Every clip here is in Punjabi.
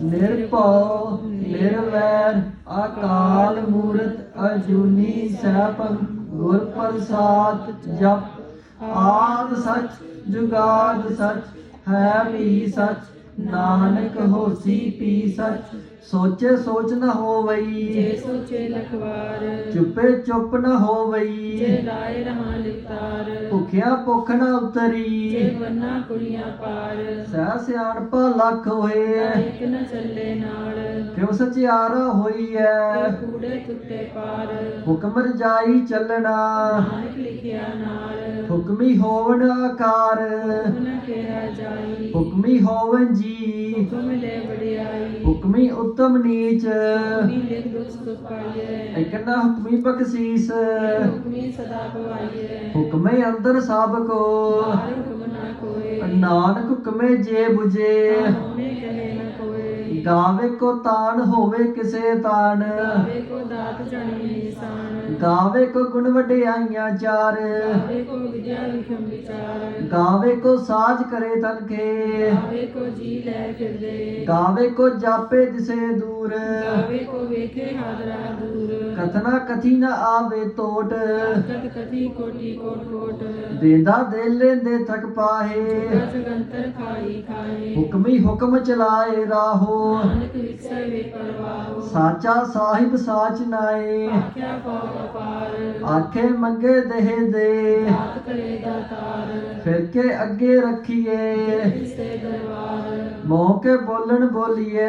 ਨਿਰਭਉ, ਨਿਰਵੈਰ, ਅਕਾਲ ਮੂਰਤ ਅਜੂਨੀ ਸੈਭੰ ਗੁਰ ਪ੍ਰਸਾਦ ਜਪ। ਆਦ ਸਚ, ਜੁਗਾਦ ਸਚ, ਹੈ ਵੀ ਸਚ। ਨਾਨਕ ਹੋਸੀ ਪੀ ਸਚ। ਸੋਚੇ ਸੋਚ ਨ ਜੇ ਹੋਵਈ ਸੋਚੇ ਲਖਵਾਰ ਚੁੱਪੇ ਚੁੱਪ ਨ ਜੇ ਹੋਵਈ ਲਾਏ ਰਹਾ ਲਿਵਤਾਰ ਭੁਖਿਆ ਭੁੱਖ ਨ ਜੇ ਉਤਰੀ ਵੰਨਾ ਕੁੜੀਆਂ ਪਾਰ ਸਹਿ ਸਿਆਣਪਾ ਲੱਖ ਹੋਏ। ਇੱਕ ਨ ਚੱਲੇ ਨਾਲ। ਕਿਉ ਸਚਿਆਰਾ ਹੋਈ ਐ? ਕੂੜੇ ਤੁੱਟੇ ਪਾਰ। ਹੁਕਮ ਰਜਾਈ ਚੱਲਣਾ। ਨਾਨਕ ਲਿਖਿਆ ਨਾਲ। ਹੁਕਮੀ ਹੋਵਨ ਆਕਾਰ। ਹੁਕਮ ਕਿਹਾ ਜਾਈ। ਹੁਕਮੀ ਹੋਵਨ ਜੀ। ਹੁਕਮ ਲੈ ਵਡਿਆਈ। ਹੁਕਮੀ ਉਤਮ ਨੀਚ। ਹੁਕਮੀ ਇਕਨਾ ਬਖਸ਼ੀਸ। ਹੁਕਮੀ ਸਦਾ ਭਵਾਈਐ ਹੁਕਮੇ ਅੰਦਰ ਸਭ ਕੋ। ਨਾਨਕ ਹੁਕਮੇ ਜੇ 부ਜੇ ਹਉਮੈ ਕਹੇ ਨ ਕੋਏ। ਗਾਵੇ ਕੋ ਤਾਣ ਹੋਵੇ ਕਿਸੇ ਤਾਣ। ਗਾਵੇ ਕੋ ਦਾਤ ਜਾਣੀ ਨਿਸ਼ਾਨ ਗਾਵੇ ਕੋ ਗੁਣ ਵਡਿਆਈਆਂ ਚਾਰ। ਗਾਵੇ ਕੋ ਵਿਦਿਆ ਵਿਖਮ ਵਿਚਾਰ। ਗਾਵੇ ਕੋ ਸਾਜ ਕਰੇ ਤਨਖੇ ਗਾਵੇ ਕੋ ਜੀ ਲੈ ਫਿਰਦੇ। ਗਾਵੇ ਕੋ ਜਾਪੇ ਦਿਸੇ ਦੂਰ। ਗਾਵੇ ਕੋ ਵੇਖੇ ਹਾਦਰਾ ਦੂਰ। ਕਥਨਾ ਕਥੀ ਨ ਆਵੇ ਟੋਟ ਕਤ ਕਥੀ ਕੋਟੀ ਕੋਟ ਕੋਟ। ਦੇਂਦਾ ਦੇ ਲੈਂਦੇ ਥਕ ਪਾਹੇ। ਖਾਈ ਖਾਏ। ਹੁਕਮੀ ਹੁਕਮ ਚਲਾਏ ਰਾਹੋ। ਨਾਨਕ ਪਰਵਾਹੋ। ਸਾਚਾ ਸਾਹਿਬ ਸਾਚ ਨਾਏ। ਆਖਿਆ ਪਾਉ ਅਪਾਰ ਆਖੇ ਮੰਗੇ ਦੇਹ ਦੇ। ਦਾਤ ਕਰੇ ਦਾਤਾਰ। ਫਿਰ ਕੇ ਅੱਗੇ ਰੱਖੀਏ। ਇਸੇ ਦਰਬਾਰ। ਮੋਹ ਕੇ ਬੋਲਣ ਬੋਲੀਏ।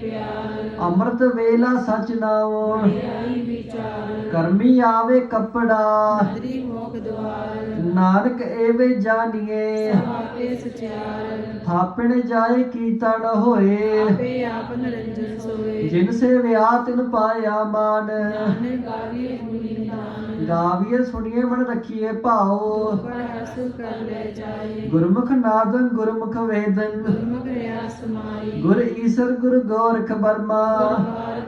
ਪਿਆਰ। ਅੰਮ੍ਰਿਤ ਵੇਲਾ ਸਚ ਨਾਉ ਆਈ ਵਿਚਾਰ। ਕਰਮੀ ਆਵੇ ਕੱਪੜਾ। ਅੰਦਰੀ ਮੋਖ ਦਵਾਰ। ਨਾਨਕ ਏਵੇ ਜਾਣੀਏ। ਆਪੇ ਸਚਿਆਰ ਥਾਪਣ ਜਾਏ ਕੀਤਾ ਨ ਹੋਏ। ਆਪੇ ਆਪ ਨਰੰਜਨ ਸੋਏ। ਜਿਨ ਸੇ ਵਿਆਹ ਤਿਨ ਪਾਇਆ ਮਾਨ। ਨਾਨਕ ਗਾਵੀਏ ਗੁਣੀ ਗਾਵੀਏ ਸੁਣੀਏ ਮਨ ਰੱਖੀਏ ਭਾਉ। ਪਰ ਹਸ ਕਰ ਲੈ ਜਾਏ। ਗੁਰਮੁਖ ਨਾਦਨ ਗੁਰਮੁਖ ਵੇਦਨ। ਗੁਰਮੁਖ ਗੁਰ ਈਸਰ ਗੁਰ ਗੋਰਖ ਬਰਮਾ।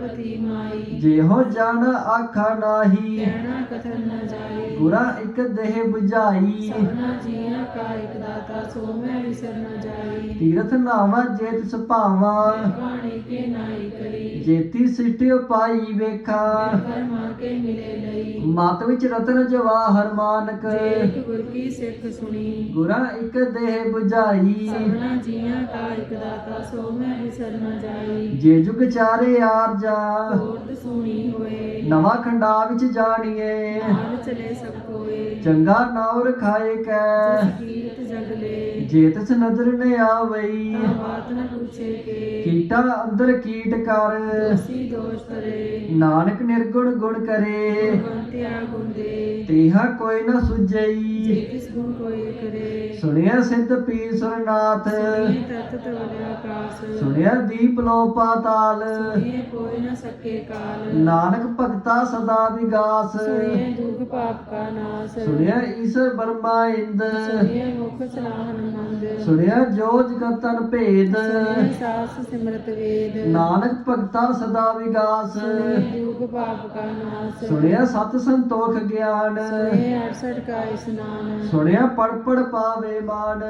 ਪਾਰਵਤੀ ਮਾਈ। ਜਿਹੋ ਜਨ ਆਖਾ ਨਾਹੀ ਕਹਿਣਾ ਕਥਨ ਨ ਜਾਏ। ਗੁਰਾ ਇੱਕ ਦੇਹ 부ਝਾਈ ਸਭਨਾ ਜੀਆਂ ਕਾ ਇਕ ਦਾਤਾ ਸੋ ਮੈਂ ਵਿਸਰ ਨ ਜਾਈ ਤੀਰਥ ਨਾਵਾ ਜੇਤ ਸੁਭਾਵਾ। ਬਾਣੀ ਕੇ ਨਾਈ ਕਰੀ। ਜੇਤੀ ਸਿਟਿਓ ਪਾਈ ਵੇਖਾ। ਕਰਮਾ ਕੇ ਮਿਲੇ ਲਈ। ਮਤ ਵਿੱਚ ਰਤਨ ਜਵਾਹਰ ਮਾਨਕ। ਜੇ ਗੁਰ ਕੀ ਸਿੱਖ ਸੁਣੀ। ਗੁਰਾ ਇੱਕ ਦੇਹ 부ਝਾਈ ਸਭਨਾ ਜੀਆਂ ਕਾ ਇਕ ਦਾਤਾ ਸੋ ਮੈਂ ਵਿਸਰ ਨ ਜਾਈ ਜੇ ਜੁਗ ਚਾਰੇ ਆਰਜਾ। ਹੋਰਦ ਸੁਣੀ ਹੋਏ। ਨਵਾਂ ਖੰਡਾ ਵਿੱਚ ਜਾਣੀਏ। ਨਾਲ ਚਲੇ ਸਭ ਕੋਏ। ਚੰਗਾ ਨਾਉ ਰਖਾਏ ਕੈ। ਕੀਰਤ ਜਗਲੇ ਜੇ ਤਿਸ ਨਦਰ ਨ ਆਵਈ। ਤਾਂ ਬਾਤ ਨ ਪੁੱਛੇ ਕੇ। ਕੀਟਾ ਅੰਦਰ ਕੀਟ ਕਰ। ਦੋਸੀ ਦੋਸ਼ ਕਰੇ। ਨਾਨਕ ਨਿਰਗੁਣ ਗੁਣ ਕਰੇ। ਗੁੰਦੇ ਤੇਹਾ ਕੋਈ ਨ ਜੇ ਸੁਝਈ ਕਿਸ ਗੁਣ ਕੋਈ ਕਰੇ। ਸੁਣਿਆ ਸਿੱਧ ਪੀ ਸੁਰਨਾਥ। ਸੁਣੀ ਤਤ ਸੁਣਿਆ ਦੀਪ ਲੋ ਪਾਤਾਲ ਕੋਈ ਨ ਸਕੇ ਕਾਲ। ਨਾਨਕ ਭਗਤਾ ਸਦਾ ਵਿਗਾਸ। ਸੁਣੀਏ ਦੁਖ ਪਾਪ ਕਾ ਨਾਸ। ਸੁਣਿਆ ਈਸ਼ਰ ਬਰਮਾ ਇੰਦ। ਸੁਣੀਏ ਮੁਖ ਸਲਾਹਨ ਮੰਦ ਸੁਣਿਆ ਜੋ ਜਗਤਨ ਭੇਦ। ਸੁਣੀਏ ਸਾਸ ਸਿਮਰਤ ਵੇਦ। ਨਾਨਕ ਭਗਤਾ ਸਦਾ ਵਿਗਾਸ। ਸੁਣੀਏ ਦੁਖ ਪਾਪ ਕਾ ਨਾਸ। ਸੁਣਿਆ ਸਤ ਸੰਤੋਖ ਗਿਆਨ। ਸੁਣੀਏ 68 ਕਾ ਇਸਨਾਨ। ਸੁਣਿਆ ਪੜ ਪੜ ਪਾਵੇ ਮਾਨ।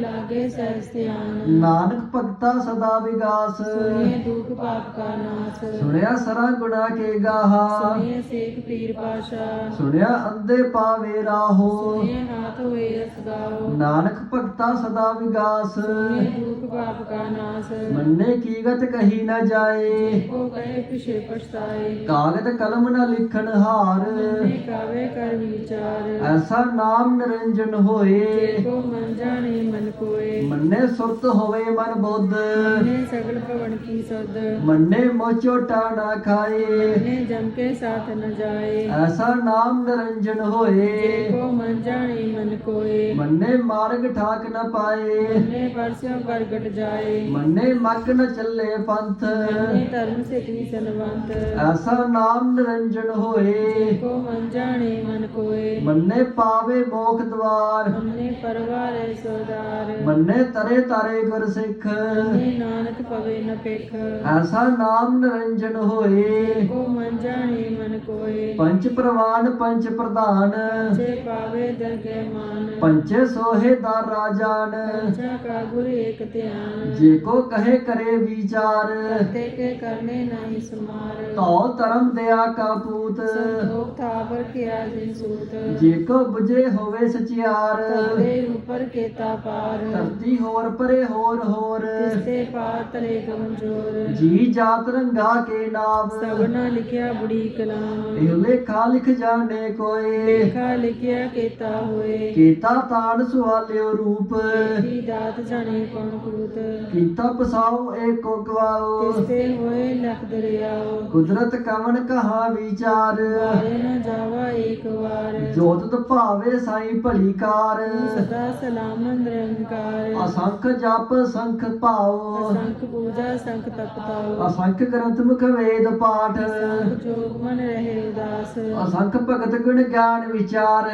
ਲਾਗੇ ਧਿਆਨ। ਨਾਨਕ ਭਗਤਾ ਸਦਾ ਵਿਗਾਸ। ਸੁਣੀਏ ਦੁਖ ਪਾਪ ਕਾ ਨਾਸ। ਸੁਣਿਆ ਸਰਾ ਗੁਣਾ ਕੇ ਗਾਹਾ। ਸੁਣੀਏ ਸੇਖ ਪੀਰ ਪਾਸ਼ਾ ਸੁਣਿਆ ਅੰਦੇ ਪਾਵੇ ਰਾਹੋ। ਸੁਣੀਏ ਹਾਥ ਹੋਏ ਰਸ ਗਾਓ ਨਾਨਕ ਭਗਤਾ ਸਦਾ ਵਿਗਾਸ। ਸੁਣੀਏ ਦੁਖ ਪਾਪ ਕਾ ਨਾਸ। ਮੰਨੇ ਕੀ ਗਤ ਕਹੀ ਨਾ ਜਾਏ। ਕੋ ਕਹੇ ਪਿਛੇ ਪਛਤਾਏ। ਕਾਗਦ ਕਲਮ ਨਾ ਲਿਖਣ ਹਾਰ। ਮੰਨੇ ਕਾਵੇ ਕਰ ਵਿਚਾਰ। ਐਸਾ ਨਾਮ ਨਿਰੰਜਨ ਹੋਏ। ਕੋ ਮਨ ਜਾਣੇ ਮਨ ਕੋਏ। ਮੰਨੇ ਸੁਰਤ ਹੋਵੇ ਮਨ ਬੁੱਧ। ਮੰਨੇ ਸਗਲ ਭਵਨ ਕੀ ਸਦ। ਮੰਨੇ ਮੋਚੋਟਾ ਨਾ ਖਾਏ। ਮੰਨੇ ਜਮ ਕੇ ਸਾਥ ਨ ਜਾਏ। ਐਸਾ ਨਾਮ ਨਿਰੰਜਨ ਹੋਏ। ਕੋ ਮਨ ਜਾਣੇ ਮਨ ਕੋਏ। ਮੰਨੇ ਮਾਰਗ ਠਾਕ ਨ ਪਾਏ। ਮੰਨੇ ਪਰਸਿਓ ਪ੍ਰਗਟ ਜਾਏ। ਮੰਨੇ ਮੱਕ ਨ ਚੱਲੇ ਪੰਥ। ਮੰਨੇ ਧਰਮ ਸਿੱਖੀ ਸਨਵੰਤ ਐਸਾ ਨਾਮ ਨਿਰੰਜਨ ਹੋਏ। ਕੋ ਮਨ ਜਾਣੇ ਮਨ ਕੋਏ। ਮੰਨੇ ਪਾਵੇ ਮੋਖ ਦਵਾਰ। ਮੰਨੇ ਪਰਵਾਰੇ ਸਰਦਾਰ। ਮੰਨੇ ਤਰੇ ਤਾਰੇ ਗੁਰ ਸਿੱਖ। ਮੰਨੇ ਨਾਨਕ ਪਵੇ ਨ ਪੇਖ ਐਸਾ ਨਾਮ ਨਿਰੰਜਨ ਹੋਏ। ਕੋ ਮਨ ਜਾਣੇ ਮਨ ਕੋਏ। ਪੰਚ ਪ੍ਰਵਾਨ ਪੰਚ ਪ੍ਰਧਾਨ। ਜੇ ਪਾਵੇ ਦਰਗੇ ਮਾਨ। ਪੰਚੇ ਸੋਹੇ ਦਾ ਰਾਜਾਨ। ਪੰਚਾ ਕਾ ਗੁਰ ਏਕ ਧਿਆਨ। ਜੇ ਕੋ ਕਹੇ ਕਰੇ ਵਿਚਾਰ। ਤੇ ਕੇ ਕਰਨੇ ਨਹੀਂ ਸਮਾਰ। ਤਉ ਧਰਮ ਦਿਆ ਕਾ ਪੂਤ। ਸੰਤੋਖ ਥਾਵਰ ਕਿਆ ਜਿਨ ਸੂਤ। ਜੇ ਕੋ 부ਜੇ ਹੋਵੇ ਸਚਿਆਰ। ਤਰੇ ਉਪਰ ਕੇਤਾ ਪਾਰ। ਧਰਤੀ ਹੋਰ ਪਰੇ ਹੋਰ ਹੋਰ। ਤਿਸਤੇ ਪਾਰ ਤਰੇ ਕਮਜੋਰ। ਜੀ ਜਾਤ ਰੰਗਾ ਕੇ ਨਾਮ। ਸਭਨਾ ਲਿਖਿਆ ਬੜੀ ਕਲਾਮ। ਇਹ ਲੇਖਾ ਲਿਖ ਜਾਣੇ ਕੋਏ। ਲੇਖਾ ਲਿਖਿਆ ਕੀਤਾ ਹੋਏ। ਕੀਤਾ ਤਾੜ ਸੁਆਲਿਓ ਰੂਪ। ਕੀ ਦਾਤ ਜਾਣੇ ਕੌਣ ਕੂਤ। ਕੀਤਾ ਪਸਾਉ ਏਕੋ ਗਵਾਓ। ਤਿਸਤੇ ਹੋਏ ਲਖ ਦਰਿਆਓ। ਕੁਦਰਤ ਕਵਨ ਕਹਾ ਵਿਚਾਰ। ਵਾਰੇ ਨਾ ਜਾਵਾ ਏਕ ਵਾਰ। ਜੋਤ ਭਾਵੇ ਸਾਈ ਭਲੀ ਕਾਰ। ਸਦਾ ਸਲਾਮ ਨਿਰੰਕਾਰ। ਅਸੰਖ ਜਪ ਸੰਖ ਭਾਉ। ਸੰਖ ਪੂਜਾ ਸੰਖ ਤਪਤਾਓ ਅਸੰਖ ਗ੍ਰੰਥ ਮੁਖ ਵੇਦ ਪਾਠ। ਸੰਖ ਜੋਗ ਮਨ ਰਹੇ ਉਦਾਸ। ਅਸੰਖ ਭਗਤ ਗੁਣ ਗਿਆਨ ਵਿਚਾਰ।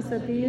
ਸਤੀ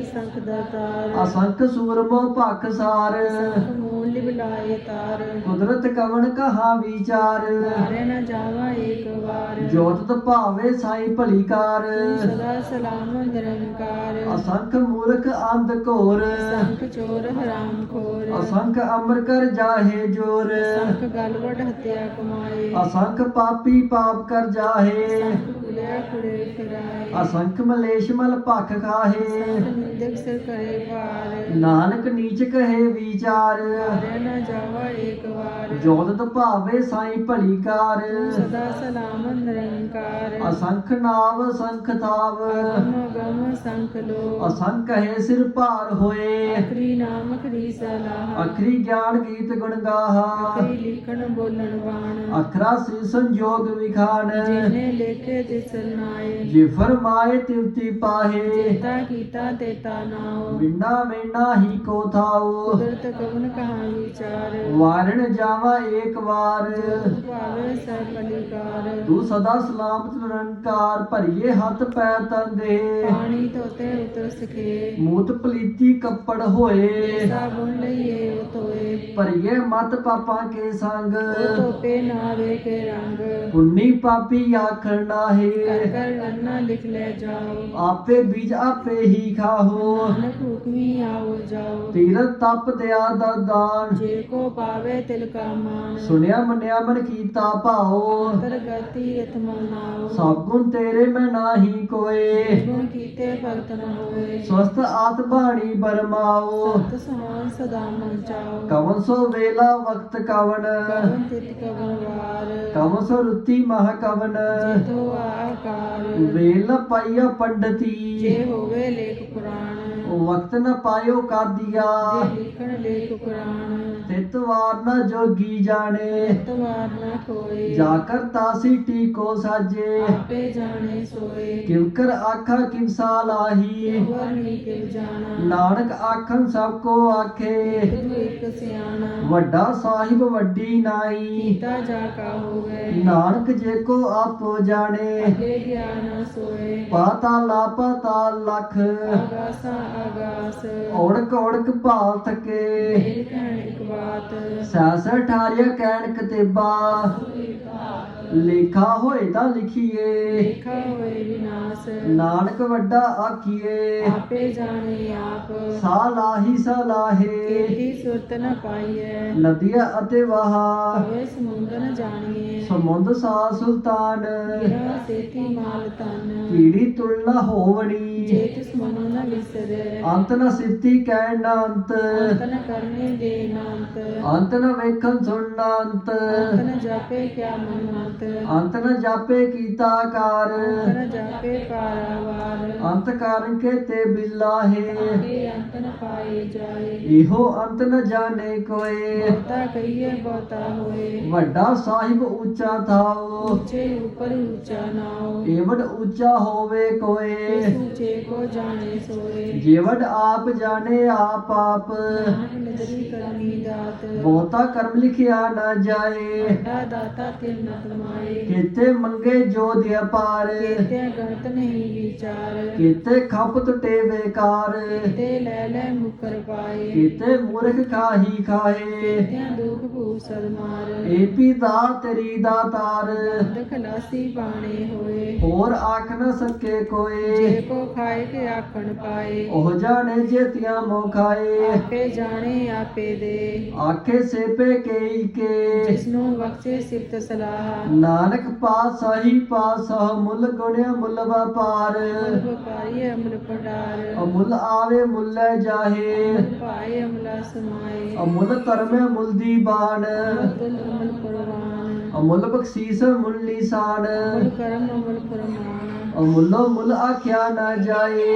ਦਾਤਾਰ ਅਸੰਖ ਸੂਰਮੋ ਭਖ ਸਾਰ। ਸੰਖ ਮੂਲ ਲਿਬਲਾਏ ਤਾਰ। ਕੁਦਰਤ ਕਵਨ ਕਹਾ ਵਿਚਾਰ। ਵਾਰੇ ਨਾ ਜਾਵਾ ਏਕ ਵਾਰ। ਜੋਤ ਭਾਵੇ ਸਾਈ ਭਲੀ ਕਾਰ। ਸਦਾ ਸਲਾਮ ਨਿਰੰਕਾਰ। ਅਸੰਖ ਮੂਰਖ ਅੰਧ ਘੋਰ। ਸੰਖ ਚੋਰ ਹਰਾਮ ਖੋਰ। ਅਸੰਖ ਅਮਰ ਕਰ ਜਾਹੇ ਜੋਰ। ਸੰਖ ਗਲਵੜ ਹਤਿਆ ਕਮਾਏ। ਅਸੰਖ ਪਾਪੀ ਪਾਪ ਕਰ ਜਾਹੇ। ਕੁੜੇ ਫਿਰਾਏ। ਅਸੰਖ ਮਲੇਸ਼ ਮਲ ਭਖ ਖਾਹੇ ਸਿਰ ਪਾਰ ਨਾਨਕ ਨੀਚ ਕਹੇ ਵਿਚਾਰ। ਵਾਰੇ ਨਾ ਜਾਵਾ ਏਕ ਵਾਰ। ਜੋਤ ਭਾਵੇ ਸਾਈ ਭਲੀ ਕਾਰ। ਸਦਾ ਸਲਾਮ ਨਿਰੰਕਾਰ। ਅਸੰਖ ਨਾਮ ਸੰਖ ਤਾਵ। ਅਗਮ ਗਮ ਸੰਖ ਲੋ ਅਸੰਖ ਹੈ ਸਿਰ ਭਾਰ ਹੋਏ। ਅਖਰੀ ਨਾਮ ਅਖਰੀ ਸਲਾਹ। ਅਖਰੀ ਗਿਆਨ ਗੀਤ ਗੁਣ ਗਾਹਾ। ਅਖਰੀ ਲਿਖਣ ਬੋਲਣ ਬਾਣ। ਅਖਰਾ ਸੀ ਸੰਜੋਗ ਵਿਖਾਨ ਜਿਨੇ ਲੇਖੇ ਤਿਸ ਨਾਏ ਜੇ ਫਰਮਾਏ ਤਿਵਤੀ ਪਾਹੇ ਜੇਤਾ ਕੀਤਾ ਤੇਤਾ ਨਾਉ। ਬਿਨਾ ਮੈਨਾ ਹੀ ਕੋ ਥਾਉ। ਕੁਦਰਤ ਕਵਨ ਕਹਾ ਵਿਚਾਰ। ਵਾਰਣ ਜਾਵਾ ਏਕ ਵਾਰ। ਭਾਵੇ ਤੂੰ ਸਦਾ ਸਲਾਮਤ ਨਿਰੰਕਾਰ ਭਰੀਏ ਹੱਥ ਪੈ ਤੰਦੇ ਪਾਣੀ ਧੋਤੇ ਉਤਰ ਸਕੇ। ਮੂਤ ਪਲੀਤੀ ਕੱਪੜ ਹੋਏ। ਸਾਬੁਨ ਲਈਏ ਉਹ ਧੋਏ। ਭਰੀਏ ਮਤ ਪਾਪਾਂ ਕੇ ਸੰਗ। ਉਹ ਨਾ ਵੇਖੇ ਰੰਗ। ਪੁੰਨੀ ਪਾਪੀ ਆਖਣ ਕਰ ਨਾਹੇ ਕਰ ਰੰਨਾ ਲਿਖ ਲੈ ਜਾਓ। ਆਪੇ ਬੀਜ ਆਪੇ ਹੀ ਨਾਨਕ ਹੁਕਮੀ ਆਓ ਜਾਓ। ਤੀਰਤ ਤਪ ਦਿਆ ਦਾ ਦਾਨ। ਜੇ ਕੋ ਪਾਵੇ ਤਿਲ ਕਾ ਮਾਨ ਸੁਣਿਆ ਮੰਨਿਆ ਮਨ ਕੀਤਾ ਭਾਓ। ਤਰਗਤੀ ਰਤ ਮਨਾਓ। ਸਭ ਗੁਣ ਤੇਰੇ ਮੈਂ ਨਾਹੀ ਕੋਏ। ਗੁਣ ਕੀਤੇ ਭਗਤ ਨ ਹੋਏ। ਸਵਸਤ ਆਤ ਬਾਣੀ ਬਰਮਾਓ। ਸਤ ਸਮਾਨ ਸਦਾ ਮਨ ਚਾਓ ਕਵਨ ਸੋ ਵੇਲਾ ਵਕਤ ਕਵਨ। ਕਵਨ ਤਿਤ ਕਵਨ ਸੋ ਰੁੱਤੀ ਮਹ ਕਵਨ। ਜੇਤੋ ਆਕਾਰ ਵੇਲ ਪਾਈਆ ਪੰਡਤੀ ਜੇ ਹੋਵੇ ਲੇਖ ਪੁਰਾਣ ਵਕਤ ਨ ਪਾਇਓ ਕਾਦੀਆ। ਜੇ ਲਿਖਣ ਲੇਖ ਤਿਤ ਵਾਰ ਨ ਜੋਗੀ ਜਾਣੇ। ਤਵਾਰ ਨਾ ਕੋਏ ਜਾ ਕਰ ਤਾਸੀ ਟੀਕੋ ਸਾਜੇ। ਆਪੇ ਜਾਣੇ ਸੋਏ। ਕਿਵ ਕਰ ਆਖਾ ਕਿਵ ਵਰ ਕਿਵ ਜਾਣਾ। ਨਾਨਕ ਆਖਣ ਸਭ ਕੋ ਆਖੇ। ਤੂੰ ਇੱਕ ਸਿਆਣਾ। ਵੱਡਾ ਸਾਹਿਬ ਵੱਡੀ ਨਾਈ। ਕੀਤਾ ਜਾ ਕਾ ਹੋਵੇ। ਨਾਨਕ ਜੇ ਕੋ ਆਪੋ ਜਾਣੇ। ਅਗੇ ਗਿਆਨ ਸੋਏ। ਪਾਤਾਲਾ ਪਾਤਾਲ ਲਖ। ਆਗਾਸਾ ਆਗਾਸ। ਔੜਕ ਔੜਕ ਭਾਲ ਮੇਰ ਕਹਿਣ ਇੱਕ ਬਾਤ। ਸੈਸ ਠਾਰਿਆ ਕਹਿਣ ਕਤੇਬਾ ਲੇਖਾ ਹੋਏ ਤਾਂ ਲਿਖੀਏ। ਲੇਖਾ ਹੋਏ ਵਿਨਾਸ਼। ਨਾਨਕ ਵੱਡਾ ਆਖੀਏ। ਆਪੇ ਜਾਣੇ ਆਪ। ਸਾਲਾਹੀ ਸਲਾਹੇ ਕੀਤੀ ਸੁਰਤ ਨ ਪਾਈਐ। ਨਦੀਆਂ ਅਤੇ ਵਹਾ ਹੋਵੇ ਸਮੁੰਦਰ ਨ ਜਾਣੀਏ ਸਮੁੰਦ ਸਾ ਸੁਲਤਾਨ। ਤੇਤੀ ਮਾਲ ਤਨ ਕੀੜੀ ਤੁਲਨਾ ਹੋਵਣੀ। ਜੇ ਤਿਸ ਮਨੁ ਨ ਵਿਸਰੈ। ਅੰਤ ਨ ਸਿਫਤੀ ਕਹਿਣ ਨਾ ਅੰਤ। ਅੰਤ ਨ ਕਰਨੇ ਦੇ ਨਾਂਤ। ਅੰਤ ਨ ਵੇਖਣ ਸੁਣਨਾ ਅੰਤ। ਅੰਤ ਨ ਜਾਪੇ ਕਿਆ ਮਨ ਅੰਤ। ਅੰਤ ਨ ਜਾਪੇ ਕੀਤਾ ਕਾਰ ਅੰਤ ਜਾਪੇ ਪਾਰਾਵਾਰ ਅੰਤ ਕਾਰਨ ਕੇ ਤੇ ਬਿਲਾਹੇ। ਕੇ ਅੰਤ ਨ ਪਾਏ ਜਾਏ। ਇਹੋ ਅੰਤ ਨ ਜਾਣੇ ਕੋਏ। ਬਹੁਤਾ ਕਹੀਏ ਬਹੁਤਾ ਹੋਏ। ਵੱਡਾ ਸਾਹਿਬ ਉੱਚਾ ਥਾਓ ਉੱਚੇ ਉਪਰ ਉੱਚਾ ਉੱਚਾ ਹੋਵੇ ਕੋਏ। ਇਸ ਉੱਚੇ ਕੋ ਜਾਣੇ ਸੋਏ। ਜੇਵਡ ਆਪ ਜਾਣੇ ਆਪ ਆਪ। ਨਦਰੀ ਦਾਤ। ਬਹੁਤਾ ਕਰਮ ਲਿਖਿਆ ਨਾ ਜਾਏ। ਦਾਤਾ ਤਿਲ ਨ ਕਿਤੇ ਮੰਗੇ ਜੋ ਦਿਆ ਪਾਰ। ਕੀਤੇ ਗਣਤ ਨਹੀਂ ਵਿਚਾਰ। ਕਿਤੇ ਖੱਪ ਟੁੱਟੇ ਬੇਕਾਰ। ਤੇ ਲੈ ਲੈ ਮੁਕਰ ਪਾਏ। ਕਿਤੇ ਮੂਰਖ ਖਾਹੀ ਖਾਏ। ਦੁਖ ਤੇਰੀ ਹੋਏ। ਹੋਰ ਆਖ ਨ ਸਕੇ ਜੇ ਕੋਏ ਕੋ ਖਾਏ ਆਖਣ ਪਾਏ। ਉਹ ਜਾਣੇ ਜੇਤੀਆਂ ਮੋਖਾਏ ਆਪੇ ਜਾਣੇ ਆਪੇ ਦੇ। ਆਖੇ ਸੇਪੇ ਕੇਈ ਕੇ। ਜਿਸ ਨੂੰ ਸਿਫਤ ਸਲਾਹ। ਨਾਨਕ ਪਾਤਸ਼ਾਹੀ ਪਾਤਸ਼ਾਹ ਮੁੱਲ ਗੁਣਿਆ ਮੁੱਲ ਵਪਾਰ। ਮੁਲ ਵਪਾਰੀ ਅਮਲ ਆਵੇ ਮੁੱਲੇ ਜਾਹੇ। ਮੁਲ ਪਾਏ ਅਮਲਾ ਸਮਾਏ। ਅਮੁੱਲ ਧਰਮੇ ਮੁੱਲ ਦੀ ਬਾਣ। ਮੁਲ ਅਮਲ ਪਰਵਾਨ ਅਮੁੱਲ ਬਖਸ਼ੀਸ ਮੁੱਲ ਮੁਲ ਕਰਮ ਅਮਲ ਪਰਮਾਨ ਅਮੁੱਲੋ ਮੁੱਲ ਆਖਿਆ ਨਾ ਜਾਏ।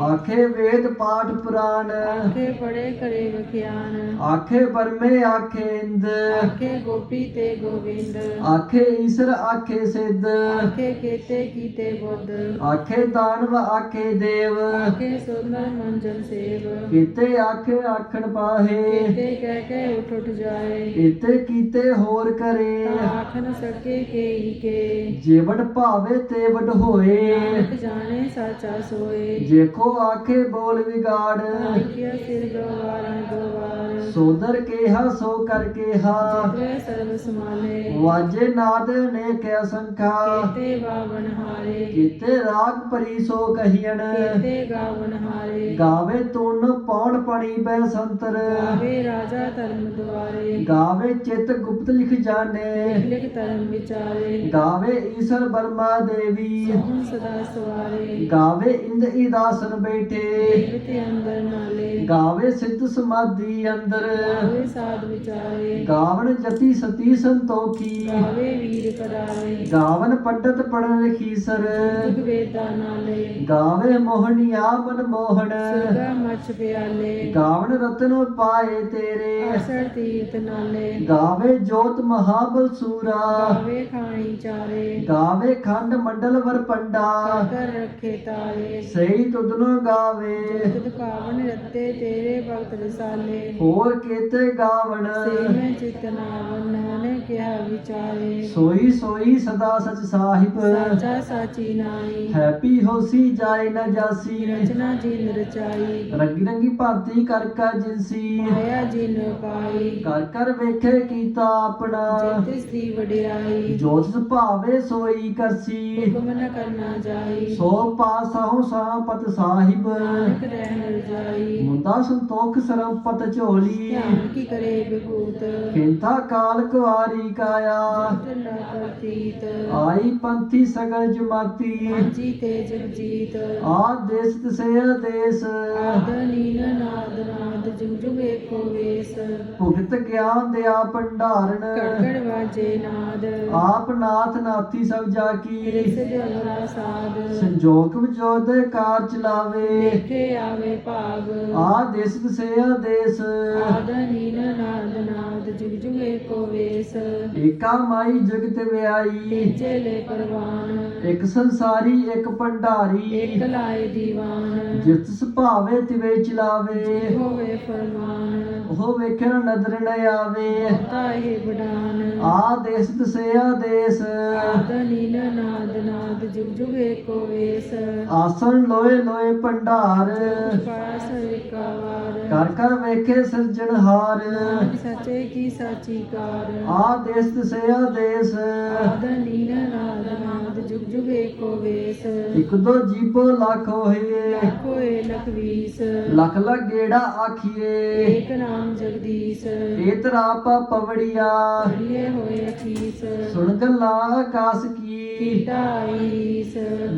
ਆਖ ਵੇਦ ਪਾਠ ਪੁਰਾਣ। ਆਖੇ ਪੜੇ ਕਰੇ ਵਖਿਆਨ। ਆਖੇ ਬਰਮੇ ਆਖੇ ਇੰਦ। ਆਖੇ ਗੋਪੀ ਤੇ ਗੋਵਿੰਦ। ਆਖੇ ਈਸ਼ਰ ਆਖੇ ਸਿੱਧ। ਆਖੇ ਕੀਤੇ ਕੀਤੇ ਬੁੱਧ। ਆਖੇ ਦਾਨਵ ਆਖੇ ਦੇਵ। ਆਖੇ ਸੁੰਦਰ ਮੰਜਨ ਸੇਵ। ਕੀਤੇ ਆਖੇ ਆਖਣ ਪਾਹੇ। ਕੀਤੇ ਕਹਿ ਕੇ ਉਠ ਉਠ ਜਾਏ। ਇਤੇ ਕੀਤੇ ਹੋਰ ਕਰੇ। ਤਾਂ ਆਖ ਨ ਸਕੇ ਕੇਈ ਕੇ। ਜੀਵਨ ਭਾਵੇ ਤੇ ਵਡ ਹੋਏ ਨਾਨਕ ਜਾਣੇ ਸਾਚਾ ਸੋਏ ਜੇਖੋ ਆਖੇ ਬੋਲ ਵਿਗਾੜ। ਆਖਿਆ ਸਿਰ ਗਵਾਰਾਂ ਗਵਾਰ। ਸੋਦਰ ਕੇਹਾ ਸੋ ਕਰ ਕੇਹਾ। ਜਿਤਵੇ ਸਰਬ ਸਮਾਲੇ। ਵਾਜੇ ਨਾਦ ਨੇ ਕਿਆ ਸੰਖਾ। ਕੀਤੇ ਬਾਵਨ ਹਾਰੇ। ਕੀਤੇ ਰਾਗ ਪਰੀ ਸੋ ਕਹੀਣ ਕੀਤੇ ਗਾਵਨ ਹਾਰੇ। ਗਾਵੇ ਤੁਨ ਪੌਣ ਪਣੀ ਬੈ ਸੰਤਰ। ਗਾਵੇ ਰਾਜਾ ਧਰਮ ਦੁਆਰੇ। ਗਾਵੇ ਚਿਤ ਗੁਪਤ ਲਿਖ ਜਾਣੇ। ਲਿਖ ਧਰਮ ਵਿਚਾਰੇ। ਗਾਵੇ ਈਸ਼ਰ ਬਰਮਾ ਦੇਵੀ। ਸਦਾ ਸਵਾਰੇ। ਗਾਵੇ ਇੰਦ ਇਦਾਸਨ ਬੈਠੇ ਤੇ ਅੰਦਰ ਨਾਲੇ। ਗਾਵੇ ਸਿੱਧ ਸਮਾਧੀ ਅੰਦਰ। ਗਾਵੇ ਸਾਧ ਵਿਚਾਰੇ। ਗਾਵਣ ਜਤੀ ਸਤੀ ਸੰਤੋਖੀ। ਗਾਵੇ ਵੀਰ ਕਰਾਵੇ ਗਾਵਨ ਪੰਡਤ ਪੜਨ ਰਖੀਸਰ ਜੁਗ ਵੇਦਾ ਨਾਲੇ। ਗਾਵੇ ਮੋਹਣੀਆ ਮਨ ਮੋਹਣ ਸੁਰਗਾ ਮਛ ਪਿਆਲੇ। ਗਾਵਣ ਰਤਨ ਪਾਏ ਤੇਰੇ। ਤੀਰਤ ਨਾਲੇ। ਗਾਵੇ ਜੋਤ ਮਹਾਬਲ ਸੂਰਾ। ਗਾਵੇ ਖਾਣੀ ਚਾਰੇ। ਗਾਵੇ ਖੰਡ ਮੰਡਲ ਵਰ ਪੰਡਾ। ਕਰ ਰੱਖੇ ਤਾਰੇ ਸਹੀ ਗਾਵੇ। ਤੁਧ ਕਾਵਨ ਰੱਤੇ ਤੇਰੇ ਭਗਤ ਰਸਾਲੇ। ਹੋਰ ਕੀਤੇ ਗਾਵਣ। ਸੇ ਮੈਂ ਚਿਤ ਨਾਵਨ ਨਾਨੇ ਕਿਹਾ ਵਿਚਾਰੇ। ਸੋਈ ਸੋਈ ਸਦਾ ਸਚ ਸਾਹਿਬ। ਸਾਚਾ ਸਾਚੀ ਨਾਈ ਹੈਪੀ ਹੋਸੀ ਜਾਏ ਨਾ ਜਾਸੀ। ਰਚਨਾ ਰਚਾਈ। ਰੰਗੀ ਰੰਗੀ ਭਾਂਤੀ ਕਰ ਕਾ ਜਿਨਸੀ। ਮਾਇਆ ਜਿਨ ਪਾਈ। ਕਰ ਕਰ ਵੇਖੇ ਕੀਤਾ ਆਪਣਾ। ਜਿਤ ਵਡਿਆਈ। ਜੋ ਤਿਸ ਭਾਵੇ ਸੋਈ ਕਰਸੀ। ਹੁਕਮ ਨ ਕਰਨਾ ਜਾਈ। ਸੋ ਪਾਸਹੁ ਸਾਪਤ ਸਾਹਿਬ। ਨਾਨਕ ਰਜਾਈ ਮੁੰਦਾ ਸੰਤੋਖ ਸਰੰਪਤ ਝੋਲੀ। ਧਿਆਨ ਕੀ ਕਰੇ ਬਿਭੂਤ ਖੇਂਤਾ ਕਾਲ ਕੁਵਾਰੀ ਕਾਇਆ। ਆਈ ਪੰਥੀ ਸਗਲ ਜਮਾਤੀ। ਜੀ ਤੇ ਜਗਜੀਤ ਆ ਦੇਸ ਤਸੇ ਦੇਸ। ਆਦ ਨੀਨ ਨਾਦ ਨਾਦ ਜੁਗ ਜੁਗ ਏਕੋ ਵੇਸ। ਭੁਗਤ ਗਿਆਨ ਦਿਆ ਭੰਡਾਰਨ। ਕੜਕੜ ਵਾਜੇ ਨਾਦ। ਆਪ ਨਾਥ ਨਾਥੀ ਸਭ ਜਾ ਕੀ? ਰਿਸ ਜਗਰਾ ਸਾਧ ਸੰਜੋਗ ਵਿਜੋਦ ਕਾਰ ਚਲਾਵੇ ਦੇਖੇ ਆਵੇ ਭਾਗ। ਆ ਦੇਸ ਤਸੇ ਦੇਸ। ਆਦ ਨੀਨ ਨਾਦ ਨਾਦ ਜੁਗ ਜੁਗ ਏਕੋ ਵੇਸ। ਏਕਾ ਮਾਈ ਜਗਤ ਵਿਆਈ। ਤੀਜੇ ਲੈ ਪਰਵਾਨ। ਇੱਕ ਸੰਸਾਰੀ ਇੱਕ ਭੰਡਾਰੀ। ਇਕ ਲਾਏ ਦੀਵਾਨ। ਜਿਸ ਸੁਭਾਵੇ ਤਿਵੇ ਚਲਾਵੇ। ਹੋਵੇ ਫਰਮਾਨ। ਉਹ ਵੇਖਣ ਨਦਰ ਨ ਆਵੇ। ਤਾ ਇਹ ਬਡਾਨ ਆ ਦੇਸ ਤਸਿਆ ਦੇਸ। ਆਦ ਨੀਨ ਨਾਦ ਨਾਦ ਜੁਗ ਜੁਗ ਏਕੋ ਵੇਸ ਆਸਣ ਲੋਏ ਲੋਏ ਭੰਡਾਰ। ਪਾਸ ਇਕਾਵਾਰ। ਕਰ ਕਰ ਵੇਖੇ ਸਿਰਜਣਹਾਰ ਸੱਚੇ ਕੀ ਸਾਚੀ ਕਾਰ। ਆ ਦੇਸ ਤਸਿਆ ਦੇਸ ਆਦ ਨੀਨ ਨਾਦ ਨਾਦ ਜੁਗ ਜੁਗ ਏਕੋ ਵੇਸ ਇੱਕ ਦੋ ਜੀਪੋ ਲੱਖ ਹੋਏ। ਲੱਖੋ ਏ ਲਖਵੀਸ ਲੱਖ ਲੱਖ ਗੇੜਾ ਆਖੀਏ। ਏਕ ਨਾਮ ਜਗਦੀਸ਼। ਇਹ ਤਰਾਪਾ ਪਵੜੀਆ। ਹਰੀਏ ਹੋਏ ਅਖੀਸ। ਸੁਣ ਗੱਲਾਂ ਆਕਾਸ ਕੀ।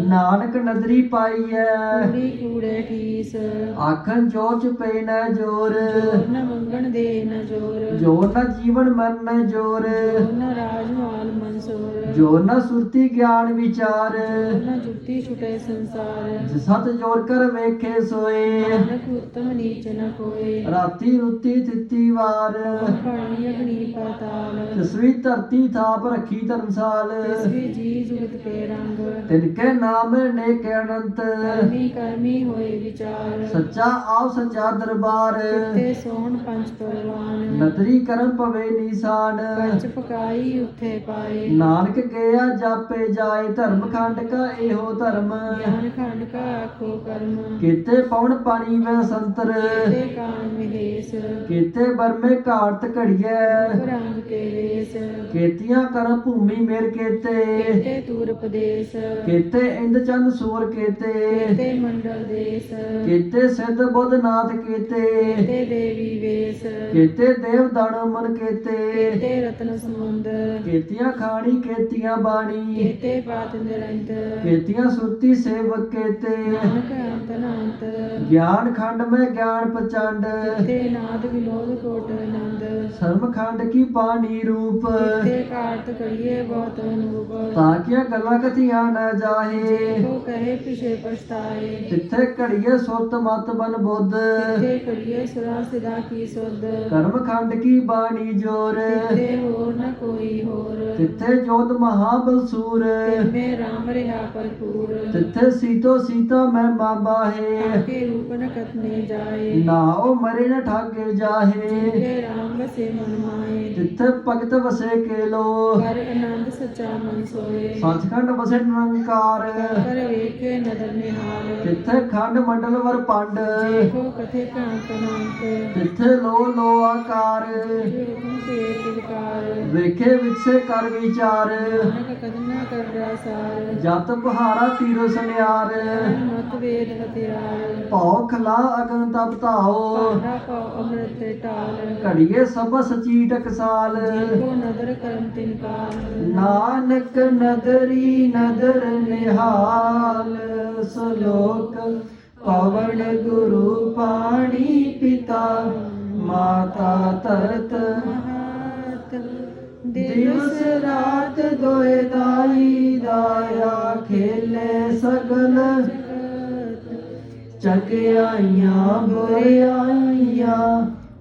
ਨਾਨਕ ਨਦਰੀ ਪਾਈ ਐ ਕੂੜੀ ਕੂੜੇ ਠੀਸ ਆਖਣ ਜੋਚ ਪੈ ਨਾ ਜੋਰ। ਜੋਰ ਨ ਮੰਗਣ ਦੇ ਨ ਜੋਰ। ਜੋਰ ਨਾ ਜੀਵਨ ਮਰਨ ਜੋਰ। ਜੋਰ ਨ ਰਾਜਮਾਲ ਮਨਸੂਰ। ਜੋਰ ਨਾ ਸੁਰਤੀ ਗਿਆਨ ਵਿਚਾਰ। ਜੋਰ ਨ ਜੁੱਤੀ ਛੁਟੇ ਸੰਸਾਰ। ਜਿ ਸਤ ਜੋਰ ਕਰ ਵੇਖੇ ਸੋਏ। ਨਾਨਕ ਉਤਮ ਨੀਚ ਨ ਕੋਏ। ਰਾਤੀ ਰੁੱਤੀ ਤਿੱਤੀ ਵਾਰ। ਪਾਣੀ ਅਗਨੀ ਪਾਤਾਲ। ਤਸਵੀ ਧਰਤੀ ਥਾਪ ਰੱਖੀ ਧਰਮਸਾਲ। ਤਿਸਵੀ ਜੀ ਜੁਗਤ ਕੇ ਰੰਗ। ਤਿਨ ਕੇ ਨਾਮ ਨੇ ਕੇ ਅਨੰਤ। ਕਰਮੀ ਕਰਮੀ ਹੋਏ ਵਿਚਾਰ। ਸੱਚਾ ਆਪ ਸੱਚਾ ਦਰਬਾਰ। ਤੇ ਸੋਹਣ ਪੰਜ ਪਰਵਾਨ। ਨਦਰੀ ਕਰਮ ਪਵੇ ਨੀਸਾਨ। ਪਕਾਈ ਉੱਥੇ ਪਾਏ। ਨਾਨਕ ਗਿਆ ਜਾਪੇ ਜਾਏ ਧਰਮ ਖੰਡ ਕਾ ਇਹੋ ਧਰਮ। ਗਿਆਨ ਖੰਡ ਕਾ ਆਖੋ ਕਰਮ। ਕੀਤੇ ਪਵਨ ਪਾਣੀ ਵੈ ਸੰਤਰ। ਤੇ ਕੀਤੇ ਬਰਮੇ ਘਾਟ ਘੜੀਐ। ਰੰਗ ਕੇ ਵੇਸ। ਕੀਤੀਆਂ ਕਰਮ ਭੂਮੀ ਮੇਰ ਕੀਤੇ। ਤੇ ਤੂਰ ਉਪਦੇਸ਼। ਕੀਤੇ ਇੰਦ ਚੰਦ ਸੂਰ ਕੀਤੇ। ਤੇ ਮੰਡਲ ਦੇਸ। ਕੀਤੇ ਸਿੱਧ ਬੁੱਧ ਨਾਥ ਕੀਤੇ। ਤੇ ਦੇਵੀ ਵੇਸ। ਕੀਤੇ ਦੇਵ ਦਾਣ ਮਨ ਕੀਤੇ। ਤੇ ਰਤਨ ਸਮੁੰਦ। ਕੀਤੀਆਂ ਖਾਣੀ ਕੀਤੀਆਂ ਬਾਣੀ। ਤੇ ਪਾਤ ਨਿਰੰਤ ਕੀਤੇ ਨਾਨਕ ਅੰਤ ਅਨੰਤ ਗਿਆਨ ਖੰਡ ਮੈਂ ਗਿਆਨ ਪ੍ਰਚੰਡ ਤੇ ਨਾਦ ਵਿਨੋਦ ਕੋਟ ਆਨੰਦ ਸਰਮ ਖੰਡ ਕੀ ਪਾਣੀ ਰੂਪ? ਤੇ ਕਾਰਤ ਕਰੀਏ ਬਹੁਤ ਅਨੂਪ। ਤਾਕੀਆਂ ਗੱਲਾਂ ਕਥੀਆਂ ਨਾ ਜਾਹੇ? ਕੋ ਕਹੇ ਪਿਛੇ ਪਛਤਾਏ। ਤਿੱਥੇ ਘੜੀਏ ਸੁਰਤ ਮਤ ਬਨ ਬੁੱਧ। ਤੇ ਕਰੀਏ ਸੁਰਾ ਸਿਦਾ ਕੀ ਸੁਧ। ਕਰਮ ਖੰਡ ਕੀ ਬਾਣੀ ਜੋਰ? ਤੇ ਹੋਰ ਨ ਕੋਈ ਹੋਰ। ਤਿੱਥੇ ਜੋਤ ਮਹਾਬਲ ਸੂਰ ਮੈਂ ਰਾਮ ਰਿਹਾ ਭਰਪੂਰ। ਤਿੱਥੇ ਸੀਤੋ ਸੀਤਾ ਮੈਂ ਬਾਬਾ ਹੈ। ਕੇ ਰੂਪ ਨ ਕਤਨੇ ਜਾਏ। ਨਾ ਉਹ ਮਰੇ ਨ ਠਾਗੇ ਜਾਹੇ। ਤੇ ਰਾਮ ਵਸੇ ਮਨ ਮਾਏ ਤਿੱਥੇ ਭਗਤ ਵਸੇ ਕੇ ਲੋ ਕਰ ਆਨੰਦ ਸੱਚਾ ਮਨ ਸੋਏ। ਸੱਚਖੰਡ ਵਸੇ ਨਿਰੰਕਾਰ। ਕਰ ਵੇਖੇ ਨਦਰ ਨਿਹਾਲ। ਤਿੱਥੇ ਖੰਡ ਮੰਡਲ ਵਰ ਪੰਡ। ਦੇਖੋ ਕਥੇ ਕਾਂਤ ਨਾਂਤ ਤਿੱਥੇ ਲੋ ਲੋ ਆਕਾਰ। ਵੇਖੇ ਵਿਚੇ ਕਰ ਵਿਚਾਰ। ਨਾਨਕ ਕਦਨਾ ਕਰ ਰਾਸਾਰ ਜਤ ਪਹਾੜਾ ਤੀਰੋ ਸੁਨਿਆਰ। ਮਤ ਵੇਦ ਹਤਿਆਰ ਖਲਾ ਅਗਨ ਤਪ ਧਾਓ। ਘੜੀਏ ਸਭ ਸਚੀ ਟਕਸਾਲ ਦੇਖੋ ਨਦਰ ਕਰਮ ਨਾਨਕ ਨਦਰੀ ਨਦਰ ਨਿਹਾਲ। ਸਲੋਕ ਪਵਨ ਗੁਰੂ ਪਾਣੀ ਪਿਤਾ ਮਾਤਾ ਤਰਤ ਮਹਾਤ। ਦਿਵਸ ਰਾਤ ਦੋਏ ਦਾਈ ਦਾਇਆ ਖੇਲੇ ਸਗਲ। ਚਕਿਆਈਆਂ ਬੁਰਿਆਈਆਂ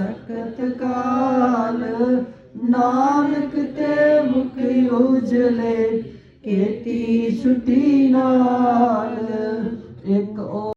ਮਸਕਤ ਕਾਲ ਨਾਨਕ ਤੇ ਮੁਖ ਉਜਲੇ ਕੀਤੀ ਛੁੱਟੀ ਨਾਲ ਇੱਕ ਓ